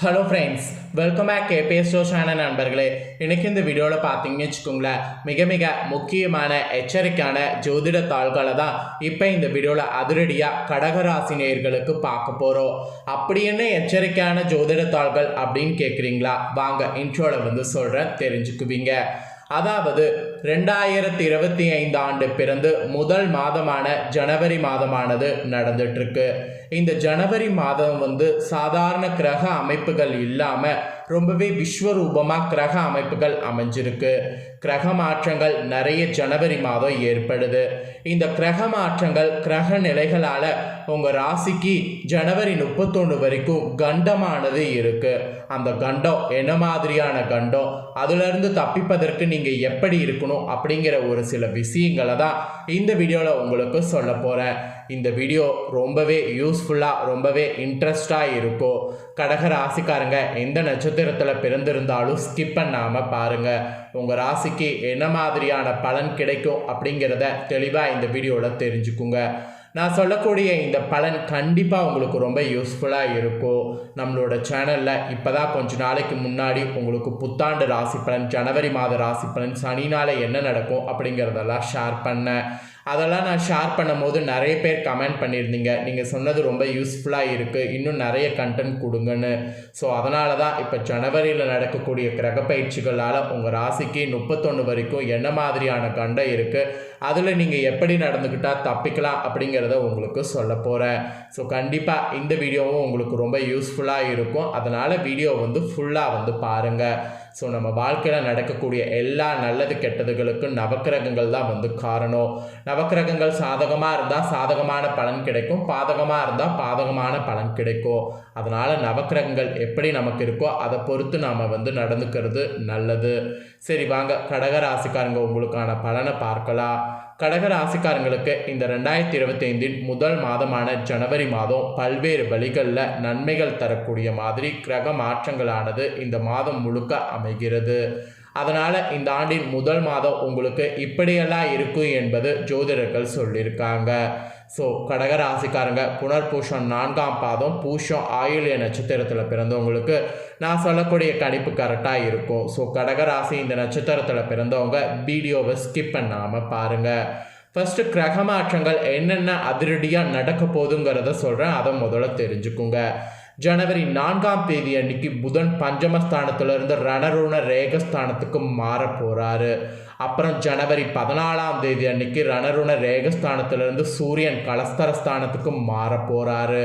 Hello friends welcome back KPS ஷோஷான நண்பர்களே. இன்னைக்கு இந்த வீடியோவில் பார்த்தீங்கன்னு வச்சுக்கோங்களேன் மிக மிக முக்கியமான எச்சரிக்கையான ஜோதிட தாள்களை தான் இப்போ இந்த வீடியோவில் அதிரடியாக கடகராசி நேயர்களுக்கு பார்க்க போகிறோம் அப்படி என்ன எச்சரிக்கையான ஜோதிட தாள்கள் அப்படின்னு கேட்குறீங்களா வாங்க இன்ட்ரோவில் வந்து சொல்கிறேன் தெரிஞ்சுக்குவீங்க. அதாவது ரெண்டாயிரத்தி இருபத்தி ஐந்து ஆண்டு பிறந்து முதல் மாதமான ஜனவரி மாதமானது நடந்துட்டுருக்கு. இந்த ஜனவரி மாதம் வந்து சாதாரண கிரக அமைப்புகள் இல்லாமல் ரொம்பவே விஸ்வரூபமாக கிரக அமைப்புகள் அமைஞ்சிருக்கு. கிரக மாற்றங்கள் நிறைய ஜனவரி மாதம் ஏற்படுது. இந்த கிரக மாற்றங்கள் கிரக நிலைகளால் உங்கள் ராசிக்கு ஜனவரி முப்பத்தொன்று வரைக்கும் கண்டமானது இருக்கு. அந்த கண்டம் என்ன மாதிரியான கண்டம்? அதுலேருந்து தப்பிப்பதற்கு நீங்கள் எப்படி இருக்கணும்? அப்படிங்கிற ஒரு சில விஷயங்களை தான் இந்த வீடியோவில் உங்களுக்கு சொல்ல போகிறேன் இந்த வீடியோ ரொம்பவே யூஸ்ஃபுல்லாக ரொம்பவே இன்ட்ரெஸ்டாக இருக்கும். கடக ராசிக்காரங்க எந்த நட்சத்திரத்தில் பிறந்திருந்தாலும் ஸ்கிப் பண்ணாமல் பாருங்கள் உங்கள் ராசிக்கு என்ன மாதிரியான பலன் கிடைக்கும் அப்படிங்கிறத தெளிவாக இந்த வீடியோவில் தெரிஞ்சுக்குங்க. நான் சொல்லக்கூடிய இந்த பலன் கண்டிப்பாக உங்களுக்கு ரொம்ப யூஸ்ஃபுல்லாக இருக்கும். நம்மளோட சேனலில் இப்போ தான் கொஞ்ச நாளைக்கு முன்னாடி உங்களுக்கு புத்தாண்டு ராசி பலன் ஜனவரி மாத ராசி பலன் சனினால் என்ன நடக்கும் அப்படிங்கிறதெல்லாம் ஷேர் பண்ணேன். அதெல்லாம் நான் ஷேர் பண்ணும்போது நிறைய பேர் கமெண்ட் பண்ணியிருந்தீங்க. நீங்கள் சொன்னது ரொம்ப யூஸ்ஃபுல்லாக இருக்குது இன்னும் நிறைய கண்டென்ட் கொடுங்கன்னு. ஸோ அதனால தான் இப்போ ஜனவரியில் நடக்கக்கூடிய கிரக பயிற்சிகளால் உங்கள் ராசிக்கு முப்பத்தொன்று வரைக்கும் என்ன மாதிரியான கண்டம் இருக்குது அதில் நீங்கள் எப்படி நடந்துக்கிட்டால் தப்பிக்கலாம் அப்படிங்கிறத உங்களுக்கு சொல்ல போகிறேன் ஸோ கண்டிப்பாக இந்த வீடியோவும் உங்களுக்கு ரொம்ப யூஸ்ஃபுல்லாக இருக்கும். அதனால் வீடியோ வந்து ஃபுல்லாக வந்து பாருங்கள் ஸோ நம்ம வாழ்க்கையில் நடக்கக்கூடிய எல்லா நல்லது கெட்டதுகளுக்கும் நவக்கிரகங்கள் தான் வந்து காரணம். நவக்கிரகங்கள் சாதகமாக இருந்தால் சாதகமான பலன் கிடைக்கும். பாதகமாக இருந்தால் பாதகமான பலன் கிடைக்கும். அதனால் நவக்கிரகங்கள் எப்படி நமக்கு இருக்கோ அதை பொறுத்து நாம் வந்து நடந்துக்கிறது நல்லது. சரி வாங்க கடக ராசிக்காரங்க உங்களுக்கான பலனை பார்க்கலாம். கடக ராசிக்காரங்களுக்கு இந்த ரெண்டாயிரத்தி இருபத்தைந்தின் முதல் மாதமான ஜனவரி மாதம் பல்வேறு வழிகளில் நன்மைகள் தரக்கூடிய மாதிரி கிரக மாற்றங்களானது இந்த மாதம் முழுக்க அமைகிறது. அதனால் இந்த ஆண்டின் முதல் மாதம் உங்களுக்கு இப்படியெல்லாம் இருக்கும் என்பது ஜோதிடர்கள் சொல்லியிருக்காங்க. ஸோ கடக ராசிக்காரங்க புனர்பூஷம் நான்காம் பாதம் பூஷம் ஆயுள்ய நட்சத்திரத்தில் பிறந்தவங்களுக்கு நான் சொல்லக்கூடிய கணிப்பு கரெக்டாக இருக்கும். ஸோ கடக ராசி இந்த நட்சத்திரத்தில் பிறந்தவங்க வீடியோவை ஸ்கிப் பண்ணாமல் பாருங்கள் ஃபஸ்ட்டு கிரக மாற்றங்கள் என்னென்ன அதிரடியாக நடக்க போகுதுங்கிறத சொல்கிறேன் அதை முதல்ல தெரிஞ்சுக்குங்க. ஜனவரி நான்காம் தேதி அன்னைக்கு புதன் பஞ்சமஸ்தானத்திலிருந்து ரணருண ரேகஸ்தானத்துக்கு மாற போகிறாரு அப்புறம் ஜனவரி பதினாலாம் தேதி அன்னைக்கு ரணருண ரேகஸ்தானத்திலிருந்து சூரியன் கலஸ்தரஸ்தானத்துக்கு மாற போகிறாரு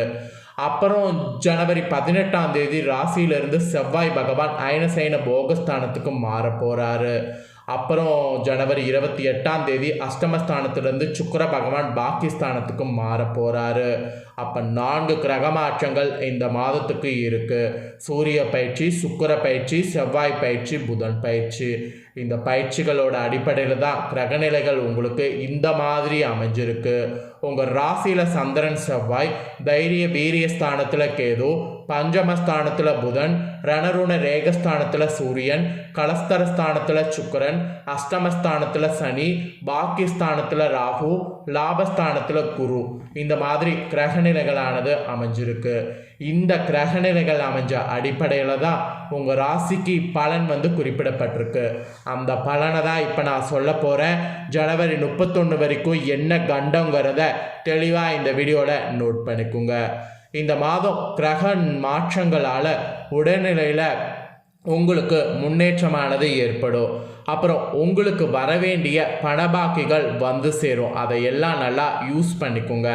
அப்புறம் ஜனவரி பதினெட்டாம் தேதி ராசியிலிருந்து செவ்வாய் பகவான் அயனசைன போகஸ்தானத்துக்கு மாற போகிறாரு அப்புறம் ஜனவரி இருபத்தி எட்டாம் தேதி அஷ்டமஸ்தானத்திலிருந்து சுக்கர பகவான் பாகிஸ்தானத்துக்கு மாற போகிறாரு அப்போ நான்கு கிரக மாற்றங்கள் இந்த மாதத்துக்கு இருக்குது சூரிய பயிற்சி சுக்கர பயிற்சி செவ்வாய் பயிற்சி புதன் பயிற்சி. இந்த பயிற்சிகளோட அடிப்படையில் தான் கிரகநிலைகள் உங்களுக்கு இந்த மாதிரி அமைஞ்சிருக்கு. உங்கள் ராசியில் சந்திரன் செவ்வாய் தைரிய வீரிய ஸ்தானத்தில் கேது பஞ்சமஸ்தானத்தில் புதன் ரணருண ரேகஸ்தானத்தில் சூரியன் கலஸ்தரஸ்தானத்தில் சுக்கரன் அஷ்டமஸ்தானத்தில் சனி பாக்கியஸ்தானத்தில் ராகு லாபஸ்தானத்தில் குரு. இந்த மாதிரி கிரகநிலைகளானது அமைஞ்சிருக்கு. இந்த கிரகநிலைகள் அமைஞ்ச அடிப்படையில் தான் உங்கள் ராசிக்கு பலன் வந்து குறிப்பிடப்பட்டிருக்கு. அந்த பலனை தான் இப்போ நான் சொல்ல போகிறேன் ஜனவரி முப்பத்தொன்று வரைக்கும் என்ன கண்டங்கிறத தெளிவாக இந்த வீடியோவில் நோட் பண்ணிக்கோங்க. இந்த மாதம் கிரக மாற்றங்களால் உடல்நிலையில் உங்களுக்கு முன்னேற்றமானது ஏற்படும். அப்புறம் உங்களுக்கு வரவேண்டிய பணபாக்கிகள் வந்து சேரும். அதை எல்லாம் நல்லா யூஸ் பண்ணிக்கோங்க.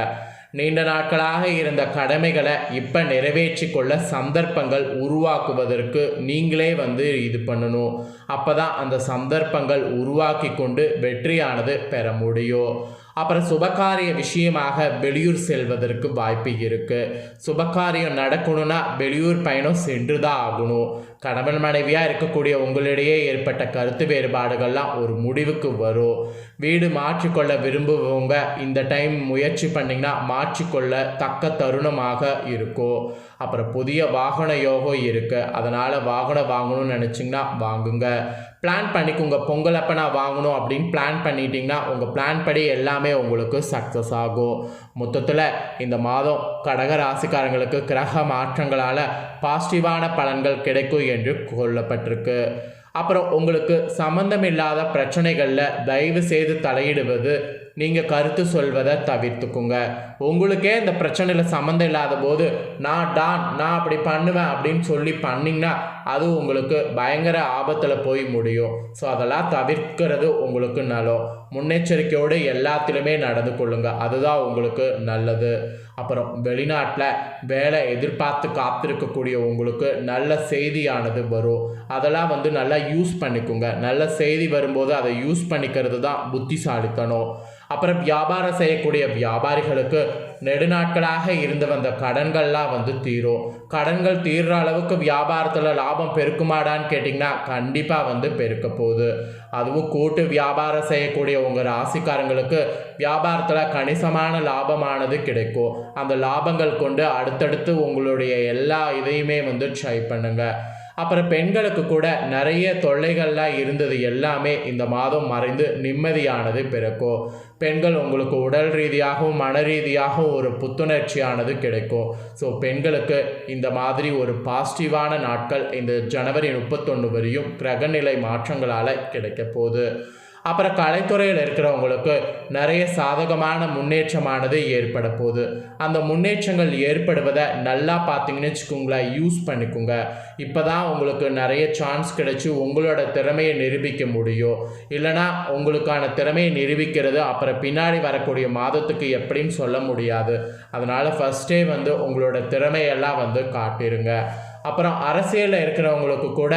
நீண்ட நாட்களாக இருந்த கடமைகளை இப்போ நிறைவேற்றி கொள்ள சந்தர்ப்பங்கள் உருவாக்குவதற்கு நீங்களே வந்து இது பண்ணணும். அப்போ தான் அந்த சந்தர்ப்பங்கள் உருவாக்கி கொண்டு வெற்றியானது பெற முடியும். அப்புறம் சுபகாரிய விஷயமாக வெளியூர் செல்வதற்கு வாய்ப்பு இருக்குது சுபகாரியம் நடக்கணும்னா வெளியூர் பயணம் சென்று தான் ஆகணும். கணவன் மனைவியாக இருக்கக்கூடிய உங்களிடையே ஏற்பட்ட கருத்து வேறுபாடுகள்லாம் ஒரு முடிவுக்கு வரும். வீடு மாற்றிக்கொள்ள விரும்புவவங்க இந்த டைம் முயற்சி பண்ணிங்கன்னா மாற்றிக்கொள்ள தக்க தருணமாக இருக்கும். அப்புறம் புதிய வாகன யோகம் இருக்குது அதனால் வாகனம் வாங்கணும்னு நினச்சிங்கன்னா வாங்குங்க. பிளான் பண்ணிக்கோங்க. பொங்கல் அப்போ நான் வாங்கணும் அப்படின்னு பிளான் பண்ணிட்டீங்கன்னா உங்கள் பிளான் படி எல்லாமே உங்களுக்கு சக்ஸஸ் ஆகும். மொத்தத்தில் இந்த மாதம் கடக ராசிக்காரங்களுக்கு கிரக மாற்றங்களால் பாசிட்டிவான பலன்கள் கிடைக்கும் என்று கொள்ளப்பட்டிருக்கு. அப்புறம் உங்களுக்கு சம்மந்தமில்லாத பிரச்சனைகளில் தயவு செய்து தலையிடுவது நீங்கள் கருத்து சொல்வதை தவிர்த்துக்குங்க. உங்களுக்கே இந்த பிரச்சனையில் சம்மந்தம் இல்லாத போது நான் டான் நான் அப்படி பண்ணுவேன் அப்படின்னு சொல்லி பண்ணிங்கன்னா அது உங்களுக்கு பயங்கர ஆபத்தில் போய் முடியும். ஸோ அதெல்லாம் தவிர்க்கிறது உங்களுக்கு நலம். முன்னெச்சரிக்கையோடு எல்லாத்திலுமே நடந்து கொள்ளுங்க. அதுதான் உங்களுக்கு நல்லது. அப்புறம் வெளிநாட்டில் வேலை எதிர்பார்த்து காத்திருக்கக்கூடிய உங்களுக்கு நல்ல செய்தியானது வரும். அதெல்லாம் வந்து நல்லா யூஸ் பண்ணிக்கோங்க. நல்ல செய்தி வரும்போது அதை யூஸ் பண்ணிக்கிறது தான் புத்திசாலித்தனம். அப்புறம் வியாபாரம் செய்யக்கூடிய வியாபாரிகளுக்கு நெடுநாட்களாக இருந்து வந்த கடன்கள்லாம் வந்து தீரும். கடன்கள் தீர்ற அளவுக்கு வியாபாரத்தில் லாபம் பெருக்குமாடான்னு கேட்டிங்கன்னா கண்டிப்பாக வந்து பெருக்க போகுது. அதுவும் கூட்டு வியாபாரம் செய்யக்கூடிய உங்கள் ராசிக்காரங்களுக்கு வியாபாரத்தில் கணிசமான லாபமானது கிடைக்கும். அந்த லாபங்கள் கொண்டு அடுத்தடுத்து உங்களுடைய எல்லா இதையுமே வந்து ட்ரை பண்ணுங்கள் அப்புறம் பெண்களுக்கு கூட நிறைய தொல்லைகள்லாம் இருந்தது எல்லாமே இந்த மாதம் மறைந்து நிம்மதியானது பிறக்கும். பெண்கள் உங்களுக்கு உடல் ரீதியாகவும் மன ரீதியாகவும் ஒரு புத்துணர்ச்சியானது கிடைக்கும். ஸோ பெண்களுக்கு இந்த மாதிரி ஒரு பாசிட்டிவான நாட்கள் இந்த ஜனவரி முப்பத்தொன்று வரையும் கிரகநிலை மாற்றங்களால் கிடைக்க போகுது. அப்புறம் கலைத்துறையில் இருக்கிறவங்களுக்கு நிறைய சாதகமான முன்னேற்றமானது ஏற்பட போகுது. அந்த முன்னேற்றங்கள் ஏற்படுவதை நல்லா பார்த்தீங்கன்னு வச்சுக்கோங்களேன் யூஸ் பண்ணிக்கோங்க. இப்போ தான் உங்களுக்கு நிறைய சான்ஸ் கிடைச்சி உங்களோட திறமையை நிரூபிக்க முடியும். இல்லைனா உங்களுக்கான திறமையை நிரூபிக்கிறது அப்புறம் பின்னாடி வரக்கூடிய மாதத்துக்கு எப்படின்னு சொல்ல முடியாது. அதனால் ஃபஸ்ட்டே வந்து உங்களோட திறமையெல்லாம் வந்து காட்டிருங்க. அப்புறம் அரசியலில் இருக்கிறவங்களுக்கு கூட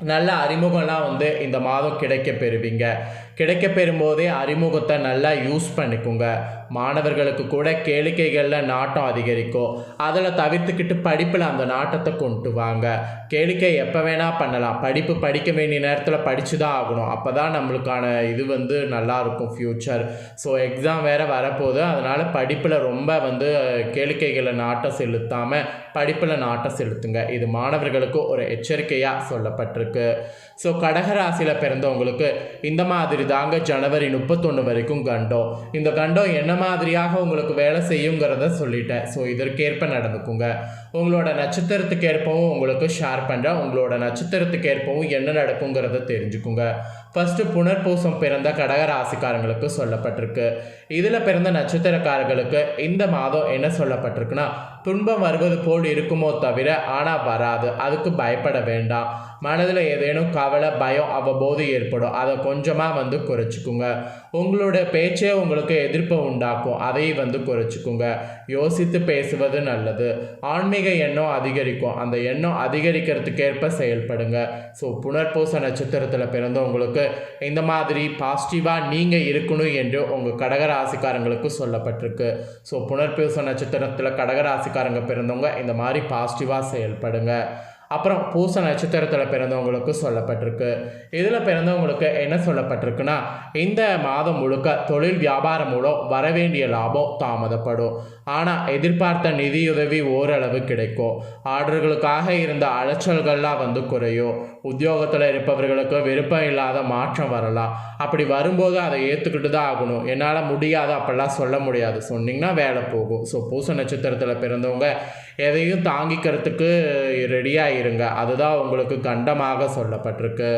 நல்ல அறிமுகம்லாம் வந்து இந்த மாதம் கிடைக்க பெறுவீங்க கிடைக்க பெறும்போதே அறிமுகத்தை நல்லா யூஸ் பண்ணிக்கோங்க. மாணவர்களுக்கு கூட கேளிக்கைகளில் நாட்டம் அதிகரிக்கும். அதில் தவிர்த்துக்கிட்டு படிப்பில் அந்த நாட்டத்தை கொண்டு வாங்க. கேளிக்கை எப்போ வேணால் பண்ணலாம். படிப்பு படிக்க வேண்டிய நேரத்தில் படித்து தான் ஆகணும். அப்போ தான் நம்மளுக்கான இது வந்து நல்லாயிருக்கும் ஃப்யூச்சர் ஸோ எக்ஸாம் வேறு வரப்போகுது. அதனால் படிப்பில் ரொம்ப வந்து கேளிக்கைகளை நாட்டம் செலுத்தாமல் படிப்பில் நாட்டம் செலுத்துங்க. இது மாணவர்களுக்கு ஒரு எச்சரிக்கையாக சொல்லப்பட்டிருக்கு. ஸோ கடகராசியில் பிறந்தவங்களுக்கு இந்த மாதிரி தாங்க ஜனவரி முப்பத்தொன்று வரைக்கும் கண்டம். இந்த கண்டம் என்ன மாதிரியாக உங்களுக்கு வேலை செய்யுங்கிறத சொல்லிட்டேன். ஸோ இதற்கேற்ப நடந்துக்குங்க. உங்களோட நட்சத்திரத்துக்கேற்பவும் உங்களுக்கு ஷேர் பண்ணுறேன் உங்களோட நட்சத்திரத்துக்கேற்பவும் என்ன நடக்குங்கிறத தெரிஞ்சுக்குங்க. ஃபஸ்ட்டு புனர்பூசம் பிறந்த கடக ராசிக்காரங்களுக்கு சொல்லப்பட்டிருக்கு. இதில் பிறந்த நட்சத்திரக்காரர்களுக்கு இந்த மாதம் என்ன சொல்லப்பட்டிருக்குன்னா துன்பம் வருவது போல் இருக்குமோ தவிர ஆனால் வராது. அதுக்கு பயப்பட வேண்டாம். மனதில் ஏதேனும் கவலை பயம் அவ்வப்போது ஏற்படும். அதை கொஞ்சமாக வந்து குறைச்சிக்குங்க. உங்களோட பேச்சே உங்களுக்கு எதிர்ப்பை உண்டாக்கும். அதையும் வந்து குறைச்சிக்குங்க. யோசித்து பேசுவது நல்லது. ஆன்மீக எண்ணம் அதிகரிக்கும். அந்த எண்ணம் அதிகரிக்கிறதுக்கேற்ப செயல்படுங்க. ஸோ புனர்பூச நட்சத்திரத்தில் பிறந்தவங்களுக்கு இந்த மாதிரி பாசிட்டிவாக நீங்கள் இருக்கணும் என்று உங்கள் கடகராசிக்காரங்களுக்கு சொல்லப்பட்டிருக்கு. ஸோ புனர்பூச நட்சத்திரத்தில் கடகராசிக்காரங்க பிறந்தவங்க இந்த மாதிரி பாசிட்டிவாக செயல்படுங்க. அப்புறம் பூச நட்சத்திரத்தில் பிறந்தவங்களுக்கு சொல்லப்பட்டிருக்கு. இதில் பிறந்தவங்களுக்கு என்ன சொல்லப்பட்டிருக்குன்னா இந்த மாதம் முழுக்க தொழில் வியாபாரம் மூலம் வரவேண்டிய லாபம் தாமதப்படும். ஆனால் எதிர்பார்த்த நிதியுதவி ஓரளவு கிடைக்கும். ஆர்டர்களுக்காக இருந்த அலைச்சல்கள்லாம் வந்து குறையும். உத்தியோகத்தில் இருப்பவர்களுக்கு விருப்பம் இல்லாத மாற்றம் வரலாம். அப்படி வரும்போது அதை ஏற்றுக்கிட்டு தான் ஆகணும். என்னால் முடியாது அப்படிலாம் சொல்ல முடியாது. சொன்னிங்கன்னா வேலை போகும். ஸோ பூச நட்சத்திரத்தில் பிறந்தவங்க எதையும் தாங்கிக்கிறதுக்கு ரெடியாக இருங்க. அதுதான் உங்களுக்கு கண்டமாக சொல்லப்பட்டிருக்கு.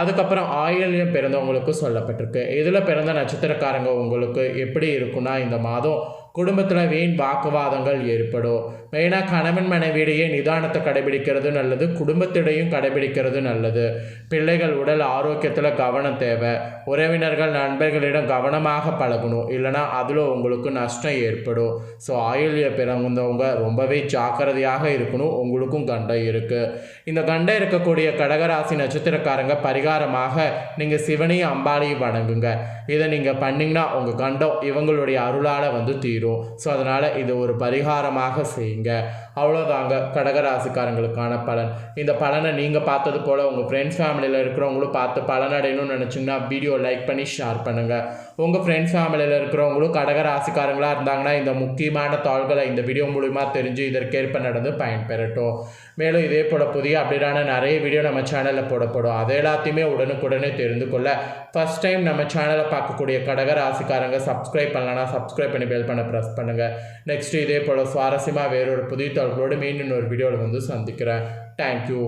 அதுக்கப்புறம் ஆயில்யம் பிறந்தவங்களுக்கு சொல்லப்பட்டிருக்கு. இதில் பிறந்த நட்சத்திரக்காரங்க உங்களுக்கு எப்படி இருக்குன்னா இந்த மாதம் குடும்பத்தில் வீண் வாக்குவாதங்கள் ஏற்படும். மெயினாக கணவன் மனைவியிடையே நிதானத்தை கடைபிடிக்கிறது நல்லது குடும்பத்திடையும் கடைபிடிக்கிறது நல்லது. பிள்ளைகள் உடல் ஆரோக்கியத்தில் கவனம் தேவை. உறவினர்கள் நண்பர்களிடம் கவனமாக பழகணும். இல்லைனா அதில் உங்களுக்கு நஷ்டம் ஏற்படும். ஸோ ஆயுள்ய பிறந்தவங்க ரொம்பவே ஜாக்கிரதையாக இருக்கணும். உங்களுக்கும் கண்டம் இருக்குது இந்த கண்டம் இருக்கக்கூடிய கடகராசி நட்சத்திரக்காரங்க பரிகாரமாக நீங்கள் சிவனையும் அம்பாலையும் வணங்குங்க. இதை நீங்கள் பண்ணிங்கன்னா உங்கள் கண்டம் இவங்களுடைய அருளால் வந்து தீரும். ஸோ அதனால் இது ஒரு பரிகாரமாக செய்யுங்க. அவ்வளோதாங்க கடகராசிக்காரங்களுக்கான பலன். இந்த பலனை நீங்கள் பார்த்தது போல் உங்கள் ஃப்ரெண்ட்ஸ் ஃபேமிலியில் இருக்கிறவங்களும் பார்த்து பலனடையணும்னு நினச்சிங்கன்னா வீடியோ லைக் பண்ணி ஷேர் பண்ணுங்கள் உங்கள் ஃப்ரெண்ட்ஸ் ஃபேமிலியில் இருக்கிறவங்களும் கடகராசிக்காரங்களாக இருந்தாங்கன்னா இந்த முக்கியமான தாள்களை இந்த வீடியோ மூலிமா தெரிஞ்சு இதற்கேற்ப நடந்து பயன்பெறட்டும். மேலும் இதே போல் புதிய அப்டேட்டான நிறைய வீடியோ நம்ம சேனலில் போடப்படும். அது எல்லாத்தையுமே உடனுக்குடனே தெரிந்து கொள்ள ஃபஸ்ட் டைம் நம்ம சேனலை பார்க்கக்கூடிய கடக ராசிக்காரங்க சப்ஸ்கிரைப் பண்ணலன்னா சப்ஸ்கிரைப் பண்ணி பெல் பண்ண ப்ரெஸ் பண்ணுங்கள் நெக்ஸ்ட் இதே போல் சுவாரஸ்யமாக வேறொரு புதிய தாள்களோடு மீண்டும் ஒரு வீடியோவில் வந்து சந்திக்கிறேன். தேங்க்யூ